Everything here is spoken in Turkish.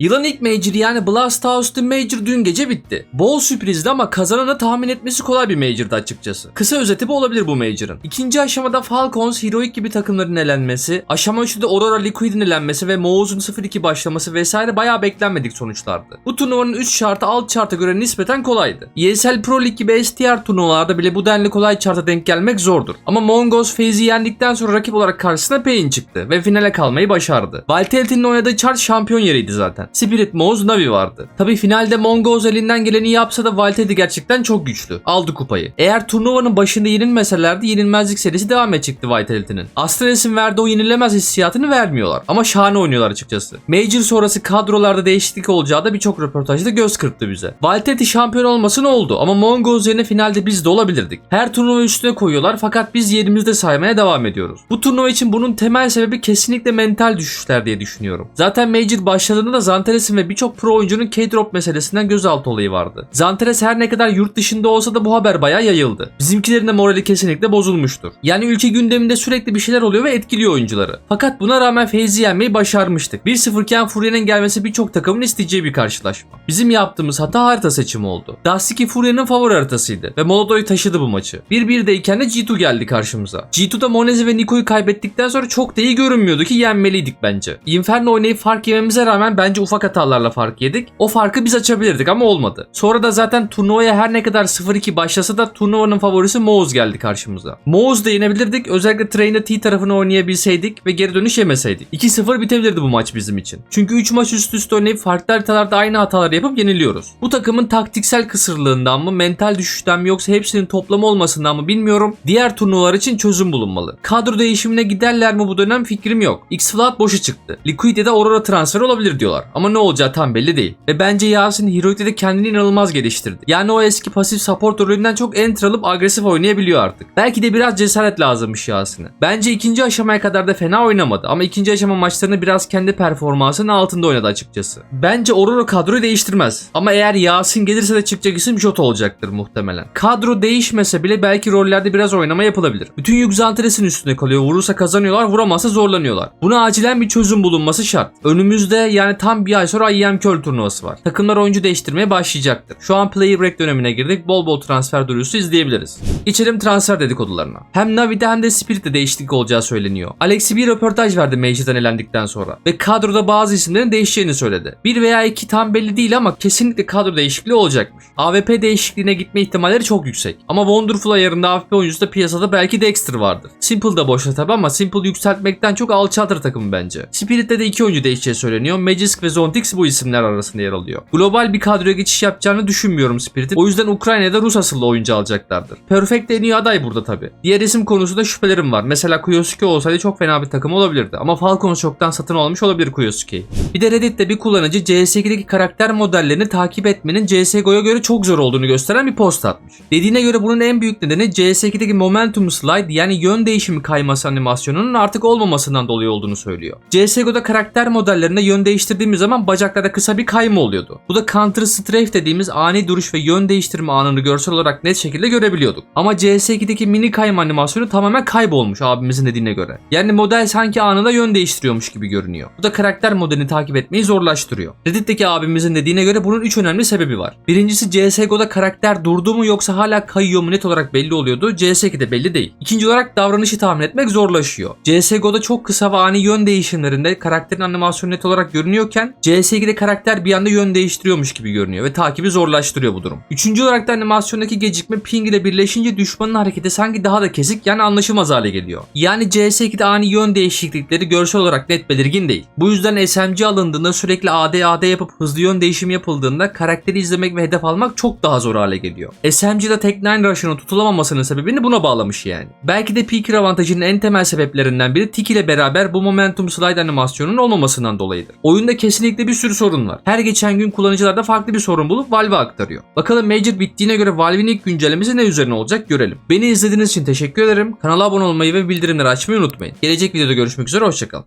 Yılın ilk Major yani Blast House The Major dün gece bitti. Bol sürprizdi ama kazananı tahmin etmesi kolay bir Major'dı açıkçası. Kısa özeti bu olabilir bu Major'ın. İkinci aşamada Falcons, Heroic gibi takımların elenmesi, aşama 3'te Aurora Liquid'in elenmesi ve Moğuz'un 0-2 başlaması vesaire bayağı beklenmedik sonuçlardı. Bu turnuvanın 3 şartı alt şarta göre nispeten kolaydı. ESL Pro League gibi STR turnuvalarda bile bu denli kolay şarta denk gelmek zordur. Ama Mongos FaZe yendikten sonra rakip olarak karşısına Pain çıktı ve finale kalmayı başardı. Valiant'in oynadığı chart şampiyon yeriydi zaten. Spirit Moz Navi vardı. Tabi finalde Mongoz elinden geleni yapsa da Valtedi gerçekten çok güçlü. Aldı kupayı. Eğer turnuvanın başında yenilmeselerdi yenilmezlik serisi devam edecekti Vitality'nin. Astralis'in verdiği o yenilemez hissiyatını vermiyorlar. Ama şahane oynuyorlar açıkçası. Major sonrası kadrolarda değişiklik olacağı da birçok röportajda göz kırptı bize. Valtedi şampiyon olması ne oldu? Ama Mongoz yerine finalde biz de olabilirdik. Her turnuva üstüne koyuyorlar fakat biz yerimizde saymaya devam ediyoruz. Bu turnuva için bunun temel sebebi kesinlikle mental düşüşler diye düşünüyorum. Zaten Major başladığında da Zantares'in ve birçok pro oyuncunun K-drop meselesinden gözaltı olayı vardı. Zantares her ne kadar yurt dışında olsa da bu haber bayağı yayıldı. Bizimkilerin de morali kesinlikle bozulmuştur. Yani ülke gündeminde sürekli bir şeyler oluyor ve etkiliyor oyuncuları. Fakat buna rağmen Feyzi yenmeyi başarmıştık. 1-0 iken Furya'nın gelmesi birçok takımın isteyeceği bir karşılaşma. Bizim yaptığımız hata harita seçimi oldu. Dastiki Furya'nın favori haritasıydı ve Molodoy taşıdı bu maçı. 1-1'deyken de G2 geldi karşımıza. G2'da Monezi ve Niko'yu kaybettikten sonra çok da iyi görünmüyordu ki yenmeliydik bence. Inferno oynayıp fark yememize rağmen bence ufak hatalarla fark yedik. O farkı biz açabilirdik ama olmadı. Sonra da zaten turnuvaya her ne kadar 0-2 başlasa da turnuvanın favorisi Moğuz geldi karşımıza. Moğuz da yenebilirdik. Özellikle Train'de T tarafını oynayabilseydik ve geri dönüş yemeseydik. 2-0 bitebilirdi bu maç bizim için. Çünkü 3 maç üst üste oynayıp farklı haritalarda aynı hataları yapıp yeniliyoruz. Bu takımın taktiksel kısırlığından mı, mental düşüşten mi yoksa hepsinin toplamı olmasından mı bilmiyorum. Diğer turnuvalar için çözüm bulunmalı. Kadro değişimine giderler mi bu dönem fikrim yok. X-Flat boşu çıktı. Liquid ya da Aurora transfer olabilir diyorlar. Ama ne olacağı tam belli değil. Ve bence Yasin Heroic'te de kendini inanılmaz geliştirdi. Yani o eski pasif support rolünden çok enter alıp agresif oynayabiliyor artık. Belki de biraz cesaret lazımmış Yasin'e. Bence ikinci aşamaya kadar da fena oynamadı ama ikinci aşama maçlarını biraz kendi performansının altında oynadı açıkçası. Bence Aurora kadroyu değiştirmez. Ama eğer Yasin gelirse de çıkacak isim Jot olacaktır muhtemelen. Kadro değişmese bile belki rollerde biraz oynama yapılabilir. Bütün yük Zantares'in üstüne kalıyor. Vurursa kazanıyorlar, vuramazsa zorlanıyorlar. Buna acilen bir çözüm bulunması şart. Önümüzde yani tam bir ay sonra IEM Köl turnuvası var. Takımlar oyuncu değiştirmeye başlayacaktır. Şu an play break dönemine girdik. Bol bol transfer duyurusu izleyebiliriz. Geçelim transfer dedikodularına. Hem Navi'de hem de Spirit'te değişiklik olacağı söyleniyor. Alexi bir röportaj verdi Major'dan elendikten sonra. Ve kadroda bazı isimlerin değişeceğini söyledi. Bir veya iki tam belli değil ama kesinlikle kadro değişikliği olacakmış. AWP değişikliğine gitme ihtimalleri çok yüksek. Ama Wonderful ayarında AWP oyuncusu da piyasada belki Dexter vardır. Simple da boşta tabi ama Simple yükseltmekten çok alçaltır takımı bence. Spirit'te de iki oyuncu değişeceği söyleniyor. Magisk ve Zontix bu isimler arasında yer alıyor. Global bir kadroya geçiş yapacağını düşünmüyorum Spirit'in. O yüzden Ukrayna'da Rus asıllı oyuncu alacaklardır. Perfect en iyi aday burada tabi. Diğer isim konusunda şüphelerim var. Mesela Kuyosuke olsaydı çok fena bir takım olabilirdi. Ama Falcons çoktan satın almış olabilir Kuyosuke'yi. Bir de Reddit'te bir kullanıcı CS2'deki karakter modellerini takip etmenin CSGO'ya göre çok zor olduğunu gösteren bir post atmış. Dediğine göre bunun en büyük nedeni CS2'deki momentum slide yani yön değişimi kayması animasyonunun artık olmamasından dolayı olduğunu söylüyor. CSGO'da karakter modellerinde yön değiştirdiğimiz zaman bacaklarda kısa bir kayma oluyordu. Bu da Counter Strafe dediğimiz ani duruş ve yön değiştirme anını görsel olarak net şekilde görebiliyorduk. Ama CS2'deki mini kayma animasyonu tamamen kaybolmuş abimizin dediğine göre. Yani model sanki anında yön değiştiriyormuş gibi görünüyor. Bu da karakter modelini takip etmeyi zorlaştırıyor. Reddit'teki abimizin dediğine göre bunun 3 önemli sebebi var. Birincisi CSGO'da karakter durdu mu yoksa hala kayıyor mu net olarak belli oluyordu. CS2'de belli değil. İkinci olarak davranışı tahmin etmek zorlaşıyor. CSGO'da çok kısa ve ani yön değişimlerinde karakterin animasyonu net olarak görünüyorken CS2'de karakter bir anda yön değiştiriyormuş gibi görünüyor ve takibi zorlaştırıyor bu durum. Üçüncü olarak da animasyondaki gecikme ping ile birleşince düşmanın hareketi sanki daha da kesik yani anlaşılmaz hale geliyor. Yani CS2'de ani yön değişiklikleri görsel olarak net belirgin değil. Bu yüzden SMG alındığında sürekli AD AD yapıp hızlı yön değişimi yapıldığında karakteri izlemek ve hedef almak çok daha zor hale geliyor. SMG'de Tek 9 Rush'ının tutulamamasının sebebini buna bağlamış yani. Belki de Peaker avantajının en temel sebeplerinden biri Tik ile beraber bu momentum slide animasyonunun olmamasından dolayıdır. Oyunda kesinlikle bir sürü sorun var. Her geçen gün kullanıcılar da farklı bir sorun bulup Valve'e aktarıyor. Bakalım Major bittiğine göre Valve'in ilk güncellemesi ne üzerine olacak görelim. Beni izlediğiniz için teşekkür ederim. Kanala abone olmayı ve bildirimleri açmayı unutmayın. Gelecek videoda görüşmek üzere hoşçakalın.